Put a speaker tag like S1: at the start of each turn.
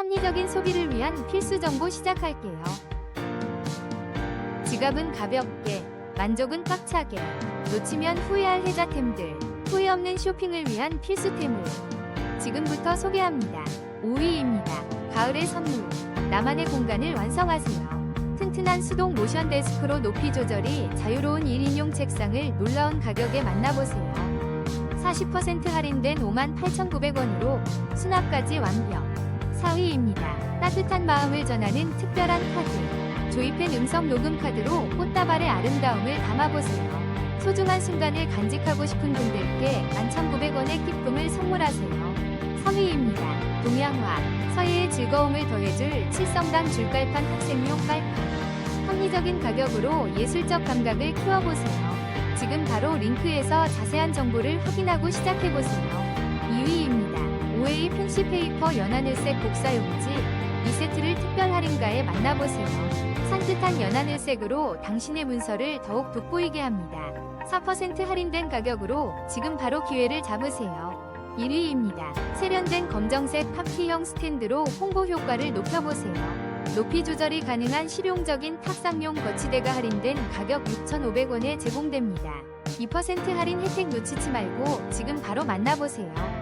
S1: 합리적인 소비를 위한 필수 정보 시작할게요. 지갑은 가볍게, 만족은 꽉차게, 놓치면 후회할 혜자템들, 후회 없는 쇼핑을 위한 필수템을 지금부터 소개합니다. 5위입니다. 가을의 선물, 나만의 공간을 완성하세요. 튼튼한 수동 모션 데스크로 높이 조절이 자유로운 1인용 책상을 놀라운 가격에 만나보세요. 40% 할인된 58,900원으로 수납까지 완벽. 4위입니다. 따뜻한 마음을 전하는 특별한 카드. 조이펜 음성 녹음 카드로 꽃다발의 아름다움을 담아보세요. 소중한 순간을 간직하고 싶은 분들께 11,900원의 기쁨을 선물하세요. 3위입니다. 동양화. 서예의 즐거움을 더해줄 칠성당 줄깔판 학생용 깔판. 합리적인 가격으로 예술적 감각을 키워보세요. 지금 바로 링크에서 자세한 정보를 확인하고 시작해보세요. 2위입니다. 오웨이 펜시 페이퍼 연하늘색 복사용지 2세트를 특별 할인가에 만나보세요. 산뜻한 연하늘색으로 당신의 문서를 더욱 돋보이게 합니다. 4% 할인된 가격으로 지금 바로 기회를 잡으세요. 1위입니다. 세련된 검정색 파키형 스탠드로 홍보 효과를 높여보세요. 높이 조절이 가능한 실용적인 탁상용 거치대가 할인된 가격 6,500원에 제공됩니다. 2% 할인 혜택 놓치지 말고 지금 바로 만나보세요.